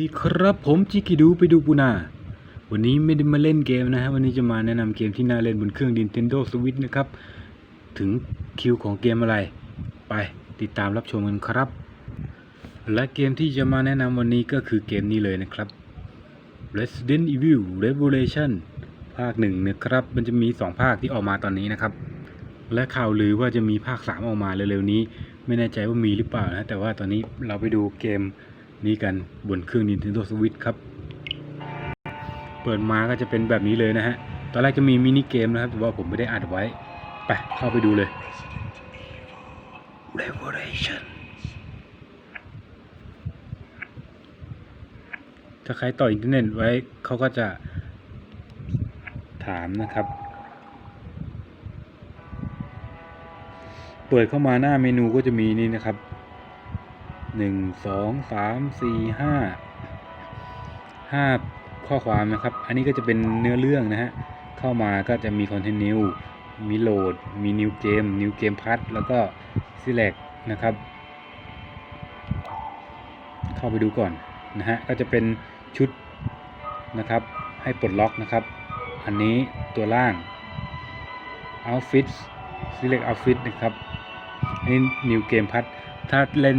ดีครับผมจิกิดูไปดูปูนาวันนี้ไม่ได้มาเล่นเกมนะฮะวันนี้จะมาแนะนำเกมที่น่าเล่นบนเครื่อง Nintendo Switch นะครับ ถึงคิวของเกมอะไร ไปติดตามรับชมกันครับ และเกมที่จะมาแนะนำวันนี้ก็คือเกมนี้เลยนะครับ Resident Evil Revelation ภาคหนึ่งนะครับ มันจะมี 2 ภาคที่ออกมาตอนนี้นะครับ และข่าวลือว่าจะมีภาค 3 ออกมาเร็วๆนี้ ไม่แน่ใจว่ามีหรือเปล่านะแต่ว่าตอนนี้เราไปดูเกม นี้กันบนเครื่อง Nintendo Switch ครับ เปิดมาก็จะเป็นแบบนี้เลยนะฮะ ตอนแรกจะมีมินิเกมนะครับ แต่ว่าผมไม่ได้อัดไว้ ไป เข้าไปดูเลย Revelation ถ้าใครต่ออินเทอร์เน็ตไว้เขาก็จะถามนะครับ เปิดเข้ามาหน้าเมนูก็จะมีนี่นะครับ หนึ่งสองสามสี่ห้าห้าข้อความนะครับ อันนี้ก็จะเป็นเนื้อเรื่องนะฮะ เข้ามาก็จะมี continue มีโหลด มี new game new game pass แล้วก็ select นะครับ เข้าไปดูก่อนนะฮะ ก็จะเป็นชุดนะครับ ให้ปลดล็อกนะครับ อันนี้ตัวล่าง outfit select outfit นะครับ อันนี้ new game pass ถ้าเล่น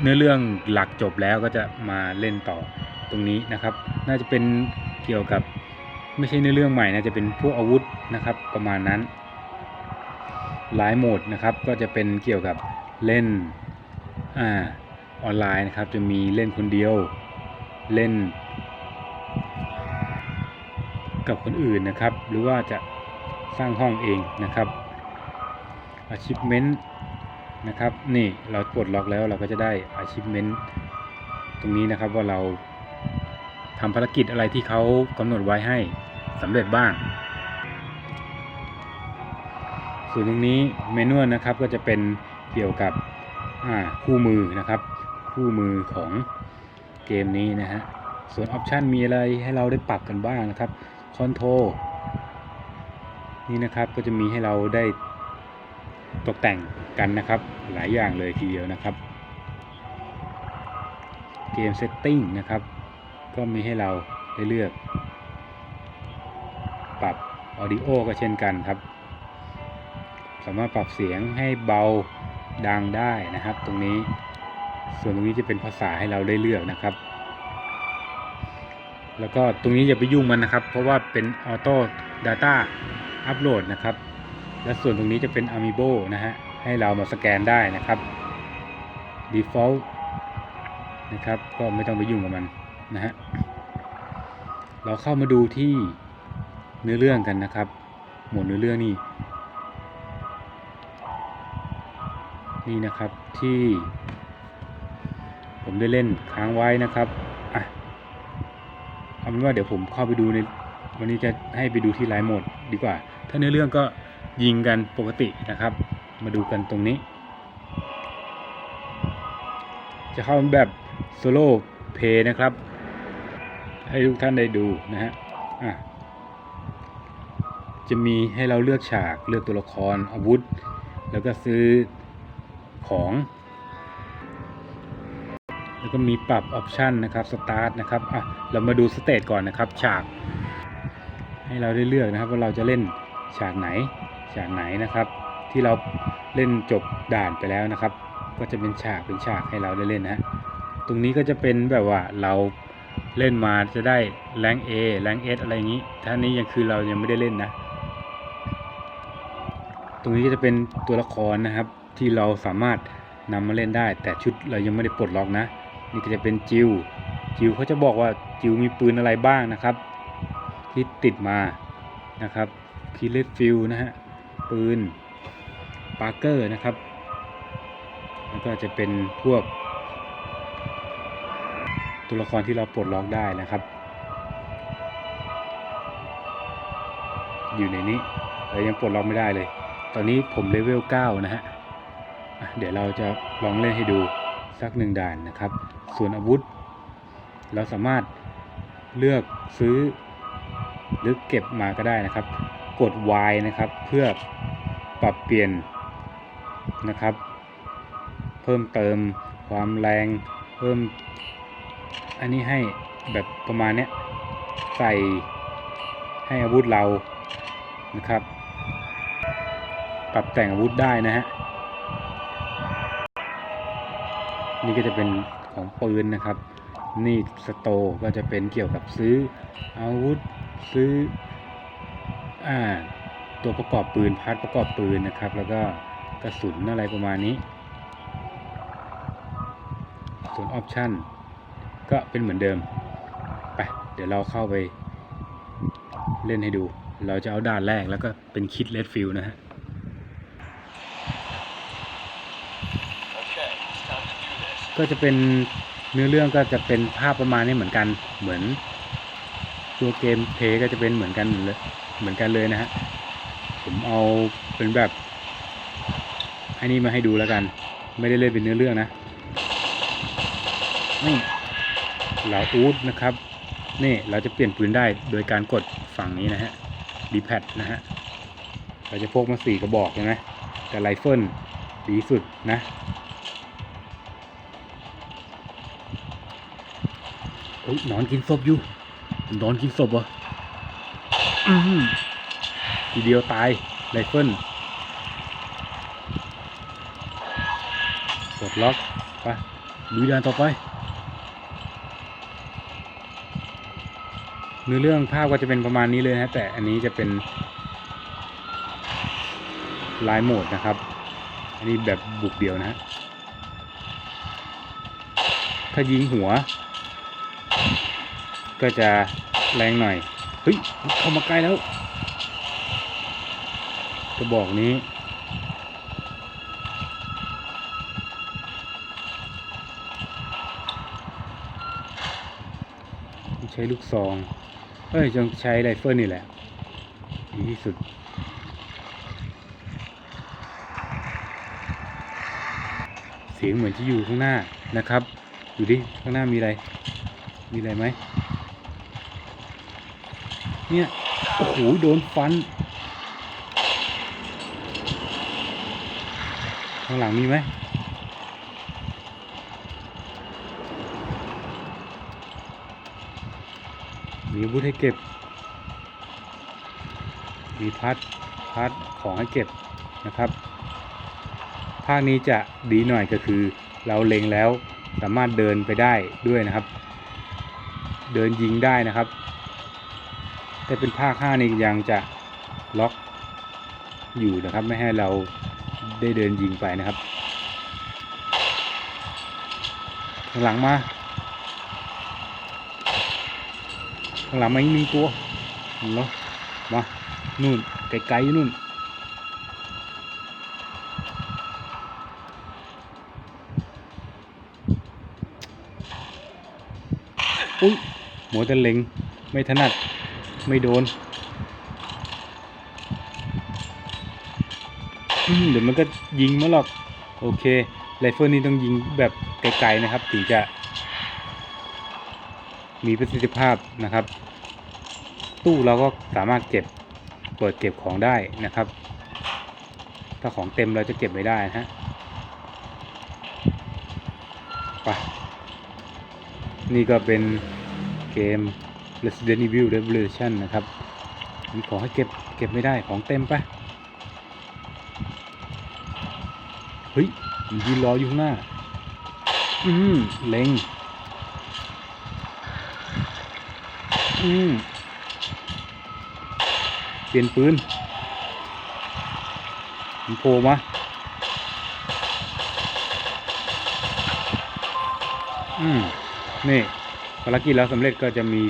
เนื้อเรื่องหลักจบแล้วก็จะมาเล่นต่อตรงนี้นะครับ น่าจะเป็นเกี่ยวกับไม่ใช่เนื้อเรื่องใหม่นะจะเป็นพวกอาวุธนะครับประมาณนั้น หลายโหมดนะครับก็จะเป็นเกี่ยวกับเล่นอ่าออนไลน์นะครับจะมีเล่นคนเดียวเล่น กับคนอื่นนะครับ หรือว่าจะสร้างห้องเองนะครับ achievement นะครับ นี่เราปลดล็อกแล้วเราก็จะได้ achievement ตรงนี้นะครับว่าเราทำภารกิจอะไรที่เขากำหนดไว้ให้สำเร็จบ้าง ส่วนตรงนี้เมนูนะครับก็จะเป็นเกี่ยวกับคู่มือนะครับ คู่มือของเกมนี้นะฮะ ส่วนออปชันมีอะไรให้เราได้ปรับกันบ้างนะครับคอนโทรนี่นะครับก็จะมีให้เราได้ ตกแต่งกันนะครับ หลายอย่างเลยทีเดียวนะครับ เกมเซตติ้งนะครับ ก็มีให้เราได้เลือก ปรับออดิโอก็เช่นกันครับ สามารถปรับเสียงให้เบาดังได้นะครับ ตรงนี้ ส่วนตรงนี้จะเป็นภาษาให้เราได้เลือกนะครับ แล้วก็ตรงนี้อย่าไปยุ่งมันนะครับ เพราะว่าเป็นออโต้ Data อัปโหลดนะครับ และส่วนตรงนี้จะเป็น Amiibo นะฮะ ให้เรามาสแกนได้นะครับ Default นะครับ ก็ไม่ต้องไปยุ่งกับมันนะฮะ เราเข้ามาดูที่เนื้อเรื่องกันนะครับ หมวดเนื้อเรื่องนี่ นี่นะครับที่ ผมได้เล่นค้างไว้นะครับ อะ เอาเป็นว่าเดี๋ยวผมเข้าไปดูในวันนี้จะให้ไปดูที่ไลฟ์โหมดดีกว่า ถ้าเนื้อเรื่องก็ ยิงกันปกตินะครับ มาดูกันตรงนี้ จะเข้าแบบโซโล่เพย์นะครับ ให้ทุกท่านได้ดูนะฮะอะจะมีให้เราเลือกฉากเลือกตัวละครอาวุธ แล้วก็ซื้อของ แล้วก็มีปรับออปชันนะครับสตาร์ทนะครับอะเรามาดูสเตจก่อนนะครับฉาก ให้เราได้เลือกนะครับว่าเราจะเล่นฉากไหน ฉากไหนนะครับ ที่เราเล่นจบด่านไปแล้วนะครับ ก็จะเป็นฉากเป็นฉากให้เราได้เล่นนะตรงนี้ก็จะเป็นแบบว่าเราเล่นมาจะได้แรง A แรง S อะไรอย่างนี้ท่านี้ยังคือเรายังไม่ได้เล่นนะ ตรงนี้ก็จะเป็นตัวละครนะครับ ที่เราสามารถนำมาเล่นได้ แต่ชุดเรายังไม่ได้ปลดล็อกนะ นี่ก็จะเป็นจิวจิวเขาจะบอกว่าจิวมีปืนอะไรบ้างนะครับที่ติดมานะครับคิเลตฟิลนะฮะ ปืนปาร์เกอร์นะครับ แล้วก็จะเป็นพวก ตัวละครที่เราปลดล็อกได้นะครับ อยู่ในนี้เรายังปลดล็อกไม่ได้เลย ตอนนี้ผมเลเวล 9 นะฮะอะเดี๋ยวเราจะลองเล่นให้ดูสักหนึ่งด่านนะครับ ส่วนอาวุธ เราสามารถเลือกซื้อหรือเก็บมาก็ได้นะครับ กด Y นะครับเพื่อ ปรับเปลี่ยนนะครับ เพิ่มเติมความแรงเพิ่ม อันนี้ให้แบบประมาณเนี้ยใส่ให้อาวุธเรานะครับ ปรับแต่งอาวุธได้นะฮะนี่ก็จะเป็นของปืนนะครับ นี่สโตก็จะเป็นเกี่ยวกับซื้ออาวุธซื้ออ่า ตัวประกอบปืนพาร์ทประกอบปืนนะครับ แล้วก็กระสุนอะไรประมาณนี้ ส่วนออปชั่นก็เป็นเหมือนเดิมไปเดี๋ยวเราเข้าไปเล่นให้ดู เราจะเอาด่านแรกแล้วก็เป็นคิดเลดฟิลนะฮะก็จะเป็นเนื้อเรื่องก็จะเป็นภาพประมาณนี้เหมือนกันเหมือนตัวเกมเพย์ก็จะเป็นเหมือนกันเลยเหมือนกันเลยนะฮะ ผมเอาเป็นแบบอันนี้มาให้ดูแล้วกัน ไม่ได้เล่นเป็นเนื้อเรื่องนะนี่เหลาอูดนะครับ นี่เราจะเปลี่ยนปืนได้โดยการกดฝั่งนี้นะฮะดีแพดนะฮะเราจะพกมาสี่กระบอกใช่ไหมแต่ไรเฟิลดีสุดนะเฮ้ยนอนกินศพอยู่นอนกินศพเหรออือหือ ทีเดียวตายไรเฟิลกดล็อกไปลุยด่านต่อไป เนื้อเรื่องภาพก็จะเป็นประมาณนี้เลยนะ แต่อันนี้จะเป็นลายโหมดนะครับ อันนี้แบบบุกเดียวนะฮะถ้ายิงหัว ก็จะแรงหน่อย เฮ้ย เข้ามาใกล้แล้ว กระบอกนี้ ใช้ลูกซอง เอ้ยจงใช้ไรเฟิลนี่แหละ ดีที่สุดเสียงเหมือนจะอยู่ข้างหน้านะครับดูดิข้างหน้ามีอะไร มีอะไรไหมเนี่ย โอ้โห โดนฟันางหลังมีไหมมีอาวุธให้เก็บ มีพัดพัดของให้เก็บนะครับ ภาคนี้จะดีหน่อยก็คือ เราเล็งแล้วสามารถเดินไปได้ด้วยนะครับ เดินยิงได้นะครับ แต่เป็นภาค5นี่ยังจะล็อกอยู่นะครับ ไม่ให้เรา ได้เดินยิงไปนะครับข้างหลังมาข้างหลังมาอีกหนึ่งตัวเนเหรอมานู่นไกลๆนู่นอุ้ยหมัวแต่เล็งไม่ถนัดไม่โดน เดี๋ยวมันก็ยิงมาหรอก โอเคไรเฟิลนี่ต้องยิงแบบไกลๆนะครับถึงจะ มีประสิทธิภาพนะครับ ตู้เราก็สามารถเก็บเปิดเก็บของได้นะครับ ถ้าของเต็มเราจะเก็บไม่ได้นะฮะไปนี่ก็เป็นเกม Resident Evil Revolution นะครับมีขอให้เก็บเก็บไม่ได้ของเต็มปะ เฮ้ยมันยืนรออยู่ข้างหน้า อืมเล็ง อืมเปลี่ยนปืนมันโผล่มาอืมนี่ภารกิจแล้วสำเร็จก็จะมี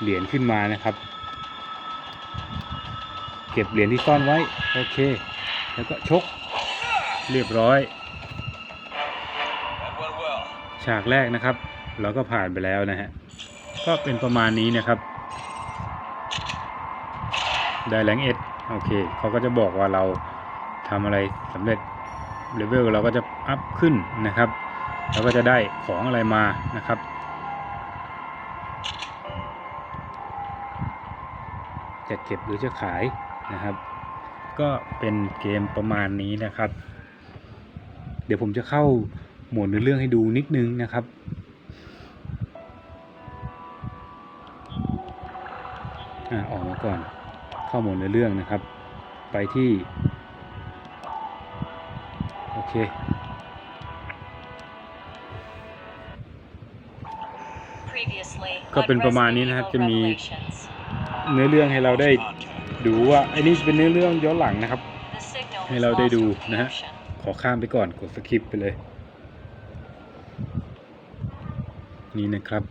เหรียญขึ้นมานะครับ เก็บเหรียญที่ซ่อนไว้ โอเค แล้วก็ชก เรียบร้อย That went well. ฉากแรกนะครับ เราก็ผ่านไปแล้วนะฮะ ก็เป็นประมาณนี้นะครับ ได้แรงเอสโอเคเขาก็จะบอกว่าเราทำอะไรสำเร็จเลเวลเราก็จะอัพขึ้นนะครับแล้วก็จะได้ของอะไรมานะครับจะเก็บหรือจะขายนะครับ ก็เป็นเกมประมาณนี้นะครับเเดี๋ยวผมจะเข้าหมวดเนื้อเรื่องให้ดูนิดนึงนะครับ อ่าออกมาก่อน เข้าหมวดเนื้อเรื่องนะครับ ไปที่ โอเคก็เป็นประมาณนี้นะครับจะมีเนื้อเรื่องให้เราได้ดูว่าอันนี้เป็นเนื้อเรื่องย้อนหลังนะครับ ให้เราได้ดูนะฮะ ขอข้ามไปก่อนกดสคิปไปเลย นี่นะครับ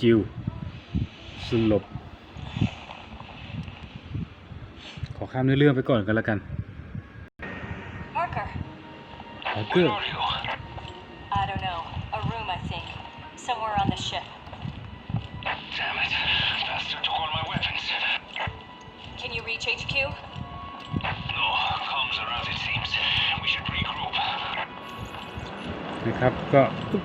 จิวสลบ ขอข้ามเนื้อเรื่องไปก่อนกันแล้วกัน Parker พ Can you reach HQ No, comms are out, it seems. We should regroup. นะครับก็ปึ๊บ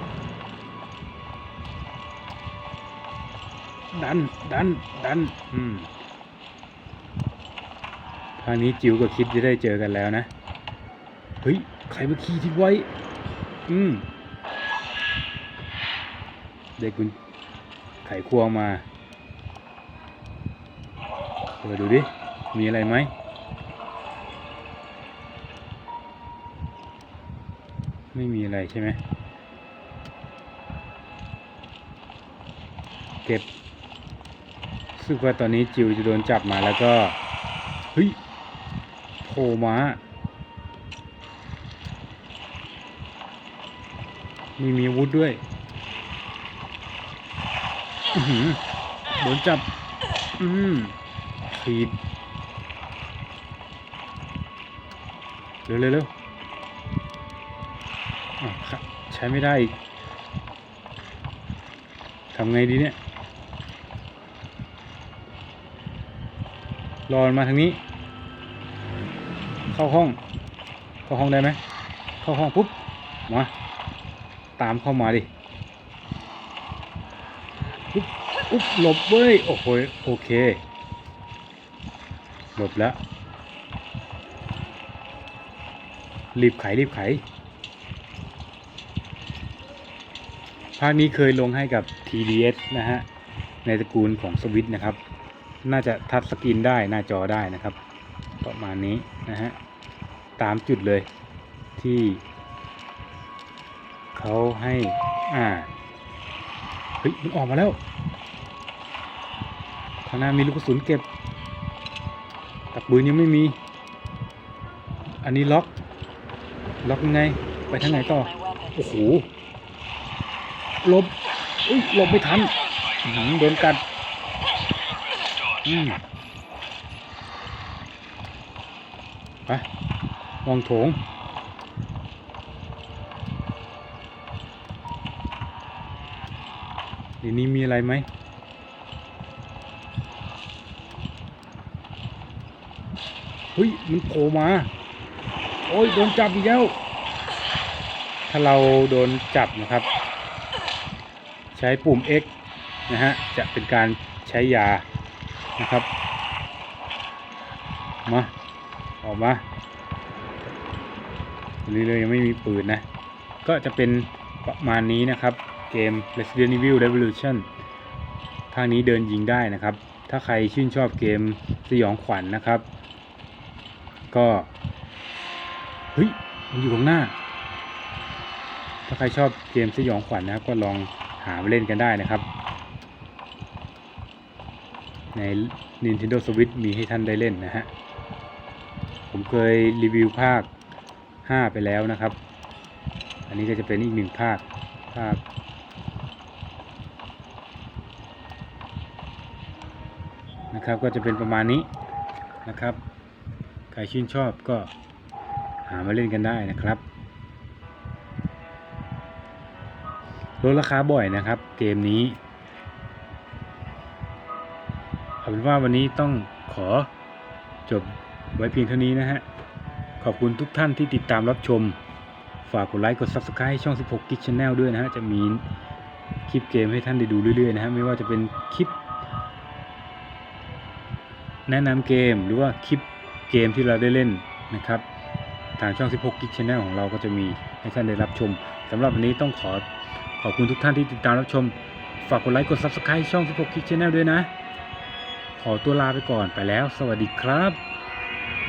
ดัน ดัน ดัน อืม ทางนี้จิวกับคิดจะได้เจอกันแล้วนะ เฮ้ย ใครมาขี่ทิ้งไว้ อืม เด็กคุณไขควงมาเปิดดูดิ มีอะไรไหมไม่มีอะไรใช่ไหม เก็บรู้สึกว่าตอนนี้จิวจะโดนจับมาแล้วก็ เฮ้ยโผล่มามีมีวุธด้วยอือหือโดนจับ อืม ขีดเร็วเร็วเร็วใช้ไม่ได้อีกทำไงดีเนี่ยรอมันมาทางนี้ เข้าห้อง เข้าห้องได้ไหม เข้าห้องปุ๊บ มา ตามเข้ามาดิ ปุ๊บปุ๊บหลบเว้ย โอ้โห โอเค หลบแล้ว รีบไขรีบไขภาคนี้เคยลงให้กับ TDS นะฮะ ในตระกูลของสวิตนะครับ น่าจะทัชสกรีนได้หน้าจอได้นะครับ ประมาณนี้นะฮะ ตามจุดเลยที่เขาให้ อ่า เฮ้ย มันออกมาแล้วข้างหน้ามีลูกกระสุนเก็บ ตักปืนยังไม่มี อันนี้ล็อก ล็อกยังไง ไปทางไหนต่อ โอ้โหลบอุ้ยลบไม่ทันอื้อหือโดนกัด อืมไปมองโถงทีนี้มีอะไรไหม เฮ้ยมันโผล่มา โอ้ยโดนจับอีกแล้ว ถ้าเราโดนจับนะครับ ใช้ปุ่ม X นะฮะจะเป็นการใช้ยานะครับ มา ออกมาอันนี้เลยยังไม่มีปืนนะ ก็จะเป็นประมาณนี้นะครับ เกม Resident Evil Revolution ภาคนี้เดินยิงได้นะครับ ถ้าใครชื่นชอบเกมสยองขวัญนนะครับ ก็เฮ้ยมันอยู่ตรงหน้า ถ้าใครชอบเกมสยองขวัญนะครับ ก็ลองหามาเล่นกันได้นะครับ ใน Nintendo Switch มีให้ท่านได้เล่นนะฮะ ผมเคยรีวิวภาค 5 ไปแล้วนะครับ อันนี้ก็จะเป็นอีกหนึ่งภาค ภาคนะครับก็จะเป็นประมาณนี้นะครับ ใครชื่นชอบก็หามาเล่นกันได้นะครับลดราคาบ่อยนะครับ เกมนี้เอาเป็นว่าวันนี้ต้องขอจบไว้เพียงเท่านี้นะฮะ ขอบคุณทุกท่านที่ติดตามรับชม ฝากกดไลค์กด Subscribe ให้ช่อง 16 Gig Channel ด้วยนะฮะ จะมีคลิปเกมให้ท่านได้ดูเรื่อยๆนะฮะ ไม่ว่าจะเป็นคลิป แนะนำเกมหรือว่าคลิป เกมที่เราได้เล่นนะครับ ทางช่อง 16 Geek Channel ของเราก็จะมีให้ท่านได้รับชมสำหรับวันนี้ต้องขอขอบคุณทุกท่านที่ติดตามรับชม ฝากกดไลค์กด Subscribe ช่อง 16 Geek Channel ด้วยนะ ขอตัวลาไปก่อนไปแล้ว สวัสดีครับ